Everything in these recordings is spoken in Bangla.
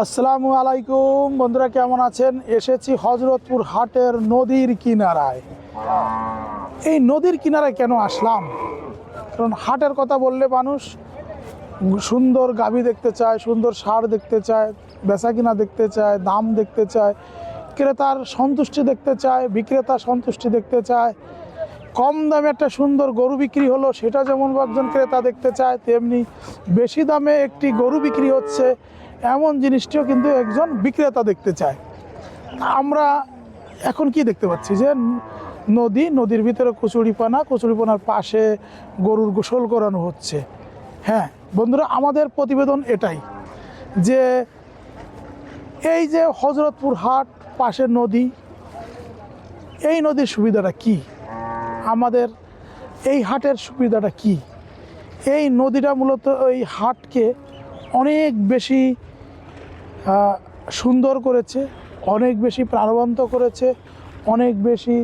আসসালামু আলাইকুম। বন্ধুরা কেমন আছেন? এসেছি হজরতপুর হাটের নদীর কিনারায়। এই নদীর কিনারায় কেন আসলাম? কারণ হাটের কথা বললে মানুষ সুন্দর গাভী দেখতে চায়, সুন্দর সার দেখতে চায় বেচা কিনা দেখতে চায়, দাম দেখতে চায়, ক্রেতার সন্তুষ্টি দেখতে চায়, বিক্রেতার সন্তুষ্টি দেখতে চায়। কম দামে একটা সুন্দর গরু বিক্রি হলো, সেটা যেমন একজন ক্রেতা দেখতে চায়, তেমনি বেশি দামে একটি গরু বিক্রি হচ্ছে। এমন জিনিসটিও কিন্তু একজন বিক্রেতা দেখতে চায়। আমরা এখন কি দেখতে পাচ্ছি যে নদী, নদীর ভিতরে কচুরিপানা, কচুরিপানার পাশে গরুর গোসল করানো হচ্ছে। হ্যাঁ বন্ধুরা, আমাদের প্রতিবেদন এটাই যে এই যে হজরতপুর হাট, পাশের নদী, এই নদীর সুবিধাটা কি? আমাদের এই হাটের সুবিধাটা কি? এই নদীটা মূলত এই হাটকে অনেক বেশি সুন্দর করেছে, অনেক বেশি প্রাণবন্ত করেছে, অনেক বেশি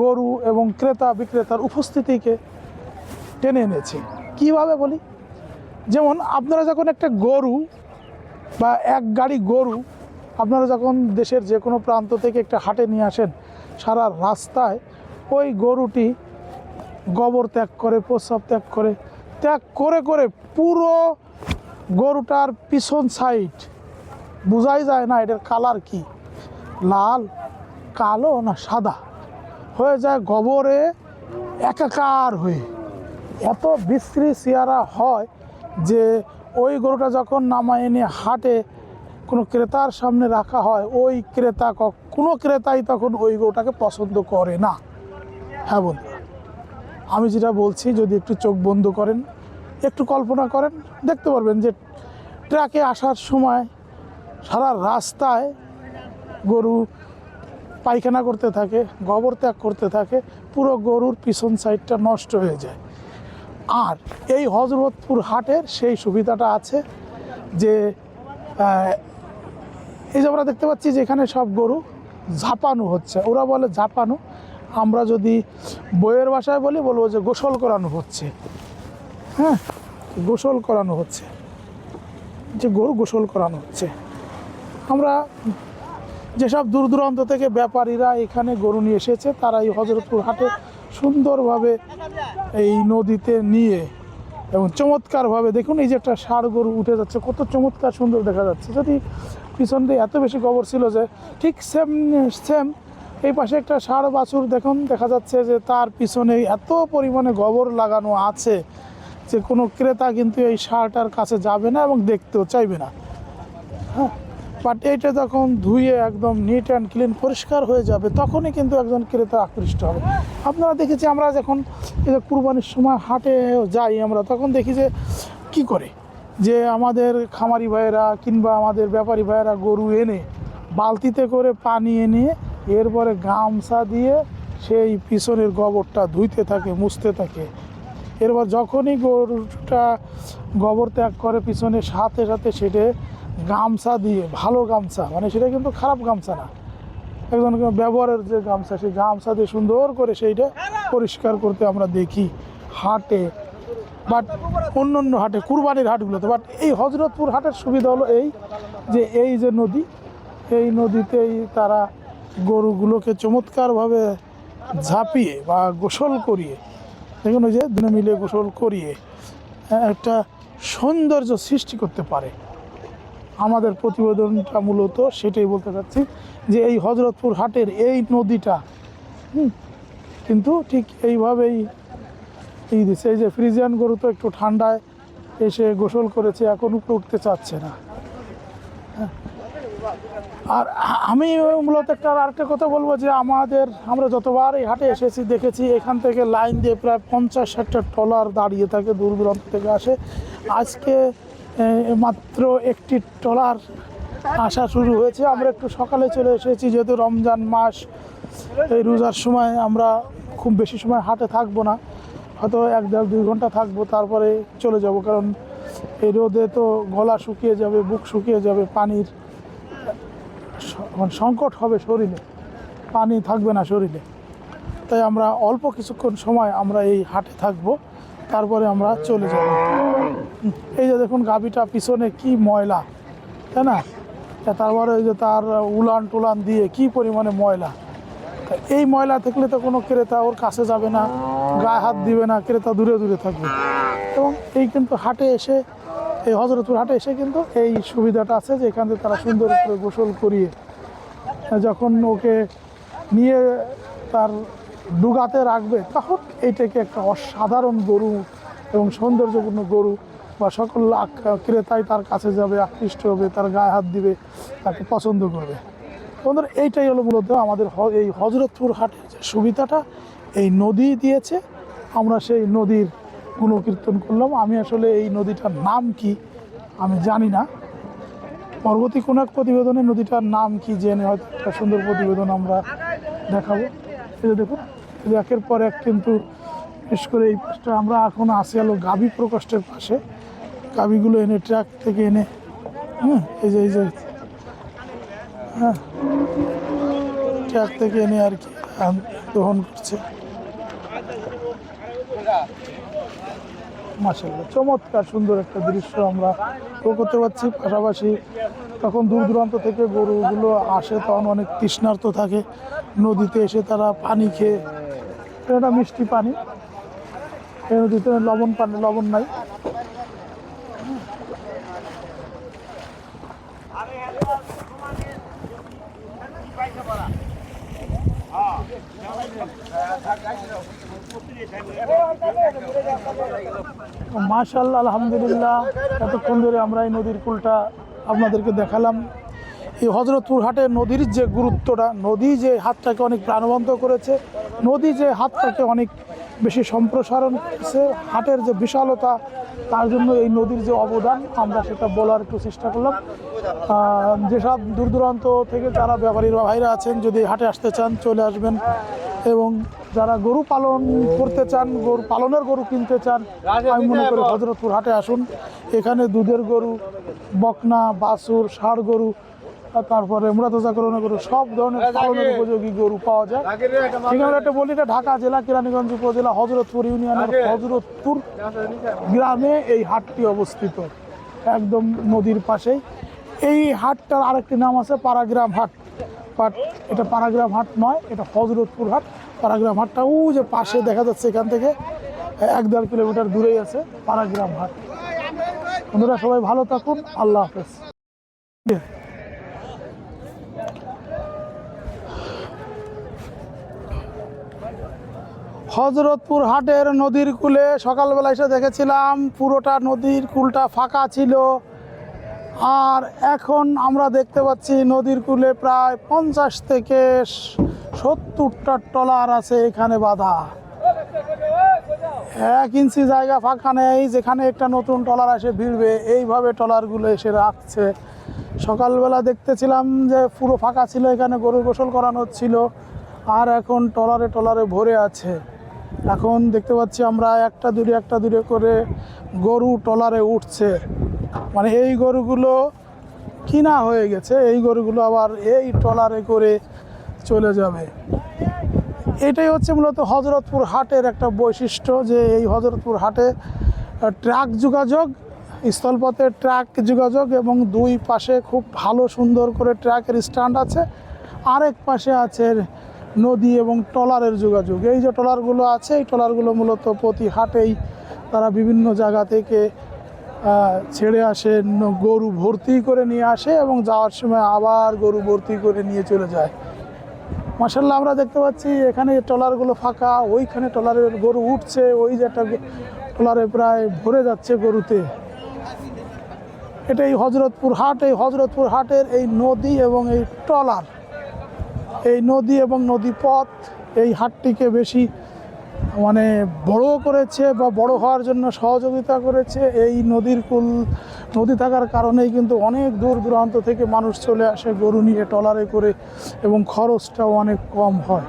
গরু এবং ক্রেতা বিক্রেতার উপস্থিতিকে টেনে এনেছে। কীভাবে বলি? যেমন আপনারা যখন একটা গরু বা এক গাড়ি গরু আপনারা যখন দেশের যে কোনো প্রান্ত থেকে একটা হাটে নিয়ে আসেন, সারা রাস্তায় ওই গরুটি গোবর ত্যাগ করে, প্রস্রাব ত্যাগ করে ত্যাগ করে করে পুরো গরুটার পিছন সাইড বোঝাই যায় না এটার কালার কি? লাল, কালো না সাদা? হয়ে যায় গোবরে একাকার হয়ে। এত বিশ্রী চেহারা হয় যে ওই গরুটা যখন নামায় এনে হাটে কোনো ক্রেতার সামনে রাখা হয়, ওই ক্রেতা কোনো ক্রেতাই তখন ওই গরুটাকে পছন্দ করে না। হ্যাঁ বন্ধুরা, আমি যেটা বলছি যদি একটু চোখ বন্ধ করেন একটু কল্পনা করেন, দেখতে পারবেন যে ট্রাকে আসার সময় সারা রাস্তায় গরু পায়খানা করতে থাকে, গোবর ত্যাগ করতে থাকে, পুরো গরুর পিছন সাইডটা নষ্ট হয়ে যায়। আর এই হজরতপুর হাটের সেই সুবিধাটা আছে যে এই যে আমরা দেখতে পাচ্ছি যে এখানে সব গরু ঝাপানো হচ্ছে। ওরা বলে ঝাপানো, আমরা যদি বইয়ের ভাষায় বলি বলব যে গোসল করানো হচ্ছে। হ্যাঁ গোসল করানো হচ্ছে। যে গরু গোসল করানো হচ্ছে। আমরা যেসব দূর দূরান্ত থেকে ব্যাপারীরা এখানে গরু নিয়ে এসেছে তারা এই হজরতপুর হাটে সুন্দরভাবে এই নদীতে নিয়ে এবং চমৎকারভাবে দেখুন এই যে একটা ষাড় গরু উঠে যাচ্ছে, কত চমৎকার সুন্দর দেখা যাচ্ছে। যদি পিছন দিয়ে এত বেশি গোবর ছিল যে ঠিক সেম সেম এই পাশে একটা ষাড় বাছুর দেখুন, দেখা যাচ্ছে যে তার পিছনে এত পরিমাণে গোবর লাগানো আছে। যে কোনো ক্রেতা কিন্তু এই ষাড়টার কাছে যাবে না এবং দেখতেও চাইবে না। হ্যাঁ? বাট এইটা যখন ধুয়ে একদম নিট অ্যান্ড ক্লিন পরিষ্কার হয়ে যাবে, তখনই কিন্তু একজন ক্রেতা আকৃষ্ট হবে। আপনারা দেখেছি আমরা যখন এই যে কুরবানির সময় হাটে যাই আমরা, তখন দেখি যে কি করে? যে আমাদের খামারি ভাইয়েরা কিংবা আমাদের ব্যাপারী ভাইয়েরা গরু এনে বালতিতে করে পানি এনে এরপরে গামছা দিয়ে সেই পিছনের গোবরটা ধুইতে থাকে, মুছতে থাকে। এরপর যখনই গরুটা গোবর ত্যাগ করে, পিছনে সাথে সাথে সেটা গামছা দিয়ে, ভালো গামছা মানে সেটা কিন্তু খারাপ গামছা না। একজন ব্যবহারের যে গামছা, সেই গামছা দিয়ে সুন্দর করে সেইটা পরিষ্কার করতে আমরা দেখি হাটে। বাট অন্য অন্য হাটে, কুরবানির হাটগুলোতে, বাট এই হজরতপুর হাটের সুবিধা হলো এই যে এই যে নদী, এই নদীতেই তারা গরুগুলোকে চমৎকারভাবে ঝাঁপিয়ে বা গোসল করিয়ে দেখুন ওই যে দুনে মিলে গোসল করিয়ে হ্যাঁ, একটা সৌন্দর্য সৃষ্টি করতে পারে আমাদের প্রতিবেদনটা মূলত সেটাই বলতে চাচ্ছি যে এই হজরতপুর হাটের এই নদীটা কিন্তু ঠিক এইভাবেই এই দিচ্ছে এই যে ফ্রিজিয়ান গরু তো একটু ঠান্ডায় এসে গোসল করেছে এখন উপরে উঠতে চাচ্ছে না। আর আমি মূলত একটা আরেকটা কথা বলব যে আমাদের, আমরা যতবার এই হাটে এসেছি, দেখেছি, এখান থেকে লাইন দিয়ে প্রায় পঞ্চাশ ষাটটা ট্রলার দাঁড়িয়ে থাকে, দূর দূরান্ত থেকে আসে। আজকে মাত্র একটি ট্রলার আসা শুরু হয়েছে। আমরা একটু সকালে চলে এসেছি, যেহেতু রমজান মাস, এই রোজার সময় আমরা খুব বেশি সময় হাটে থাকব না। হয়তো এক দেড় দুই ঘণ্টা থাকব, তারপরে চলে যাব, কারণ এই রোদে তো গলা শুকিয়ে যাবে, বুক শুকিয়ে যাবে, পানির সংকট হবে শরীরে, পানি থাকবে না শরীরে। তাই আমরা অল্প কিছুক্ষণ সময় আমরা এই হাটে থাকব, তারপরে আমরা চলে যাব। এই যে দেখুন গাবিটা পিছনে কি ময়লা, তাই না? তারপরে ওই যে তার উলান টুলান দিয়ে কি পরিমাণে ময়লা। এই ময়লা থাকলে তো কোনো ক্রেতা ওর কাছে যাবে না, গায়ে হাত দিবে না, ক্রেতা দূরে দূরে থাকবে। এবং এই কিন্তু হাটে এসে এই হজরতপুর হাটে এসে কিন্তু এই সুবিধাটা আছে যে এখান থেকে তারা সুন্দর করে গোসল করিয়ে, যখন ওকে নিয়ে তার ডুগাতে রাখবে, তখন এইটাকে একটা অসাধারণ গরু এবং সৌন্দর্যপূর্ণ গরু বা সকল ক্রেতাই তার কাছে যাবে, আকৃষ্ট হবে, তার গায়ে হাত দিবে, তাকে পছন্দ করবে। বন্ধুরা, এইটাই হলো মূলত আমাদের এই হজরতপুর হাটের যে সুবিধাটা, এই নদী দিয়েছে। আমরা সেই নদীর গুণকীর্তন করলাম। আমি আসলে এই নদীটার নাম কি আমি জানি না। পরবর্তী কোনো এক প্রতিবেদনে নদীটার নাম কি জেনে হয়তো একটা সুন্দর প্রতিবেদন আমরা দেখাবো। যে দেখুন একের পর এক কিন্তু বিশেষ করে এই পাশটা আমরা এখন আসি আলো গাভী প্রকোষ্ঠের পাশে। গাভীগুলো এনে ট্রাক থেকে এনে, হুম, এই যে এই যে হ্যাঁ ট্রাক থেকে এনে আর কি দহন করছে। মাসাল্লাহ চমৎকার সুন্দর একটা দৃশ্য আমরা উপভোগ করতে পারছি। পাশাপাশি তখন দূর দূরান্ত থেকে গরুগুলো আসে, তখন অনেক তৃষ্ণার্ত থাকে। নদীতে এসে তারা পানি খেয়ে, এটা মিষ্টি পানি। এই নদীতে লবণ পানি, লবণ নাই। মাশাল্লাহ আলহামদুলিল্লাহ। এতক্ষণ ধরে আমরা এই নদীর কুলটা আপনাদেরকে দেখালাম। এই হজরতপুর হাটে নদীর যে গুরুত্বটা, নদী যে হাতটাকে অনেক প্রাণবন্ত করেছে, নদী যে হাতটাকে অনেক বেশি সম্প্রসারণ করেছে, হাটের যে বিশালতা, তার জন্য এই নদীর যে অবদান, আমরা সেটা বলার একটু চেষ্টা করলাম। যেসব দূর দূরান্ত থেকে যারা ব্যাপারীর ভাইরা আছেন, যদি হাটে আসতে চান, চলে আসবেন। এবং যারা গরু পালন করতে চান গরু পালনের গরু কিনতে চান আমি মনে করি হজরতপুর হাটে আসুন। এখানে দুধের গরু বকনা বাছুর ষাড় গরু তারপরে মুরাতাজাকরণের গরু সব ধরনের পালনের উপযোগী গরু পাওয়া যায়। ঠিকানা একটা বলি এটা ঢাকা জেলা কিরানীগঞ্জ উপজেলা হজরতপুর ইউনিয়নের হজরতপুর গ্রামে এই হাটটি অবস্থিত। একদম নদীর পাশেই। এই হাটটার আরেকটি নাম আছে পারাগ্রাম হাট। বাট এটা পারাগ্রাম হাট নয়, এটা হজরতপুর হাট। পারাগ্রাম হাটটা ও যে পাশে দেখা যাচ্ছে এখান থেকে, এক দেড় কিলোমিটার দূরেই আছে পারাগ্রাম হাট। বন্ধুরা, সবাই ভালো থাকুন, আল্লাহ হাফেজ। হজরতপুর হাটের নদীর কূলে সকালবেলা এসে দেখেছিলাম, পুরোটা নদীর কূলটা ফাঁকা ছিল। আর এখন আমরা দেখতে পাচ্ছি নদীর কূলে প্রায় পঞ্চাশ থেকে সত্তরটা ট্রলার আছে এখানে বাঁধা। এক ইঞ্চি জায়গা ফাঁকা নেই, যেখানে একটা নতুন ট্রলার এসে ভিড়বে, এইভাবে ট্রলারগুলো এসে রাখছে। সকালবেলা দেখতেছিলাম যে পুরো ফাঁকা ছিল, এখানে গরু গোসল করানো হচ্ছিল আর এখন ট্রলারে ট্রলারে ভরে আছে। এখন দেখতে পাচ্ছি আমরা একটা দূরে একটা দূরে করে গরু ট্রলারে উঠছে। মানে এই গরুগুলো কিনা হয়ে গেছে, এই গরুগুলো আবার এই ট্রলারে করে চলে যাবে। এটাই হচ্ছে মূলত হজরতপুর হাটের একটা বৈশিষ্ট্য যে এই হজরতপুর হাটে ট্রাক যোগাযোগ, স্থলপথে ট্রাক যোগাযোগ এবং দুই পাশে খুব ভালো সুন্দর করে ট্রাকের স্ট্যান্ড আছে, আরেক পাশে আছে নদী এবং ট্রলারের যোগাযোগ। এই যে ট্রলারগুলো আছে, এই ট্রলারগুলো মূলত প্রতি হাটেই তারা বিভিন্ন জায়গা থেকে ছেড়ে আসে গরু ভর্তি করে নিয়ে আসে এবং যাওয়ার সময় আবার গরু ভর্তি করে নিয়ে চলে যায়। মাসাল্লাহ আমরা দেখতে পাচ্ছি এখানে ট্রলারগুলো ফাঁকা, ওইখানে ট্রলারের গরু উঠছে, ওই যে একটা ট্রলারে প্রায় ভরে যাচ্ছে গরুতে। এটা এই হজরতপুর হাট, এই হজরতপুর হাটের এই নদী এবং এই ট্রলার। এই নদী এবং নদী পথ এই হাটটিকে বেশি মানে বড় করেছে বা বড় হওয়ার জন্য সহযোগিতা করেছে, এই নদীর কুল, নদী থাকার কারণেই কিন্তু অনেক দূর দূরান্ত থেকে মানুষ চলে আসে গরু নিয়ে ট্রলারে করে এবং খরচটাও অনেক কম হয়।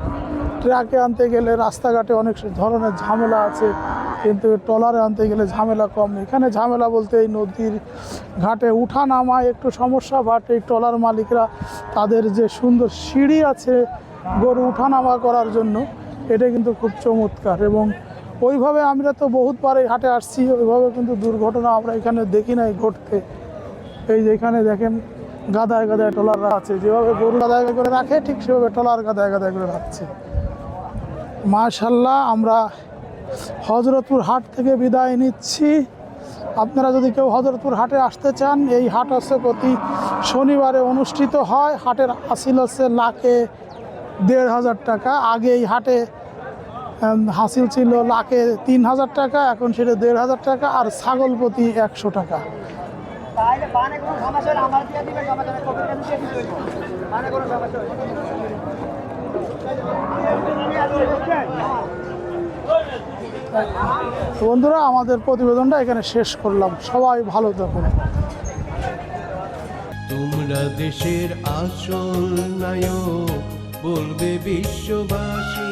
ট্রাকে আনতে গেলে রাস্তাঘাটে অনেক ধরনের ঝামেলা আছে, কিন্তু ট্রলারে আনতে গেলে ঝামেলা কম এখানে ঝামেলা বলতে এই নদীর ঘাটে উঠা নামায়, একটু সমস্যা বাট, এই ট্রলার মালিকরা তাদের যে সুন্দর সিঁড়ি আছে গরু উঠা নামা করার জন্য এটা কিন্তু খুব চমৎকার এবং ওইভাবে আমরা তো বহুতবার এই হাটে আসছি, ওইভাবে কিন্তু দুর্ঘটনা আমরা এখানে দেখি নাই ঘটতে। এই যে এখানে দেখেন গাদায় গাদায় টলার আছে, যেভাবে গরু গাদায় করে রাখে, ঠিক সেভাবে টলার গাদায় গাদায় করে রাখছে। মাশাল্লাহ আমরা হজরতপুর হাট থেকে বিদায় নিচ্ছি। আপনারা যদি কেউ হজরতপুর হাটে আসতে চান, এই হাট হচ্ছে প্রতি শনিবারে অনুষ্ঠিত হয়। হাটের আসিল হচ্ছে লাখে দেড় হাজার টাকা। আগে এই হাটে হাসিল ছিল লাখে তিন হাজার টাকা এখন সেটা দেড় হাজার টাকা আর ছাগল প্রতি একশো টাকা। বন্ধুরা আমাদের প্রতিবেদনটা এখানে শেষ করলাম। সবাই ভালো থাকুন। তোমরা দেশের আসল নায়ক বলবে বিশ্ববাসী।